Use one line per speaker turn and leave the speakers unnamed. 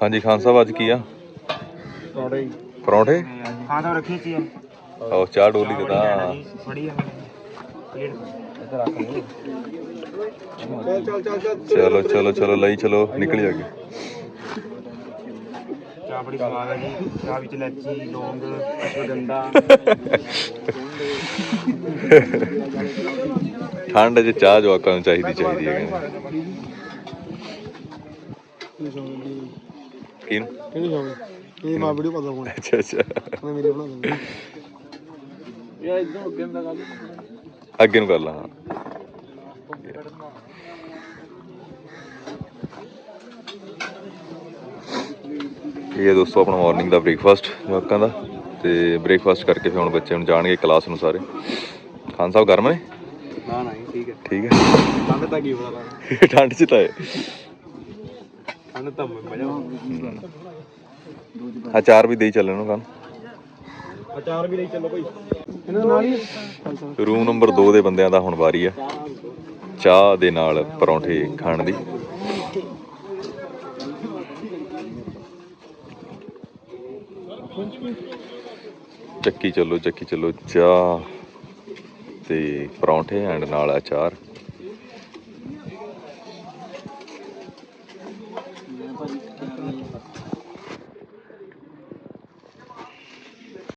ਹਾਂਜੀ ਖਾਨ ਸਾਹਿਬ ਅੱਜ ਕੀ ਆ?
ਥੋੜੇ
ਪਰੌਂਠੇ?
ਹਾਂ ਤਾਂ ਰੱਖੀ ਸੀ।
ਉਹ ਚਾਹ ਡੋਲੀ ਤੇ ਤਾਂ।
ਫੜੀ ਆ ਪਲੇਟ ਇੱਧਰ ਰੱਖ ਲੈ ਚੱਲ ਚੱਲ ਚੱਲ
ਚਲੋ ਚਲੋ ਚਲੋ ਲਈ ਚਲੋ ਨਿਕਲ ਜਾਗੇ
ਚਾਹ ਬੜੀ ਸਵਾਦ ਹੈ ਜੀ। ਚਾਹ ਵਿੱਚ ਲੱਚੀ ਲੌਂਗ ਅਸ਼ਵਗੰਧਾ।
ਠੰਡ 'ਚ ਚਾਹ ਜਵਾਕਾਂ ਨੂੰ ਚਾਹੀਦੀ ਚਾਹੀਦੀ ਹੈ
ਕਿਹੜੀ ਜਾਵੇ ਇਹ ਮਾ ਵੀਡੀਓ ਪਾ ਦਵਾਂ
ਅੱਛਾ ਅੱਛਾ।
ਮੈਂ ਮੇਰੀ ਬਣਾ ਦੂੰਗਾ ਯਾ ਇਦੋਂ ਅੱਗੇ ਦਾ ਗੱਲ
ਅੱਗੇ ਨੂੰ ਕਰ ਲਾ ਹਾਂ। ਇਹ ਹੈ ਦੋਸਤੋ ਆਪਣਾ ਮਾਰਨਿੰਗ ਦਾ ਬ੍ਰੇਕਫਾਸਟ ਜਵਾਕਾਂ ਦਾ। ਤੇ ਬ੍ਰੇਕਫਾਸਟ ਕਰਕੇ ਫਿਰ ਹੁਣ ਬੱਚੇ ਹੁਣ ਜਾਣਗੇ ਕਲਾਸ ਨੂੰ ਸਾਰੇ। ਖਾਨ ਸਾਹਿਬ ਗਰਮ ਨੇ?
ਨਾ ਨਾ ਠੀਕ ਹੈ।
ਠੀਕ ਹੈ।
ਠੰਡ ਤਾਂ ਕੀ ਪਤਾ
ਠੰਡ 'ਚ ਤਾਂ ਹੈ।
ਠੰਡ ਤਾਂ ਮਜ਼ਾ
ਅਚਾਰ ਵੀ ਦੇਈ ਚੱਲਣ ਨੂੰ ਕੰਮ
ਅਚਾਰ ਵੀ ਲਈ ਚੱਲੋ ਭਾਈ। ਇਹਨਾਂ ਨਾਲ ਹੀ?
ਰੂਮ ਨੰਬਰ 2 ਦੇ ਬੰਦਿਆਂ ਦਾ ਹੁਣ ਵਾਰੀ ਆ। ਚਾਹ ਦੇ ਨਾਲ ਪਰੌਂਠੇ ਖਾਣ ਦੀ। ਚੱਕੀ ਚੱਲੋ ਚੱਕੀ ਚੱਲੋ। ਚਾਹ ਤੇ ਪਰੌਂਠੇ ਐਂਡ ਨਾਲ ਅਚਾਰ।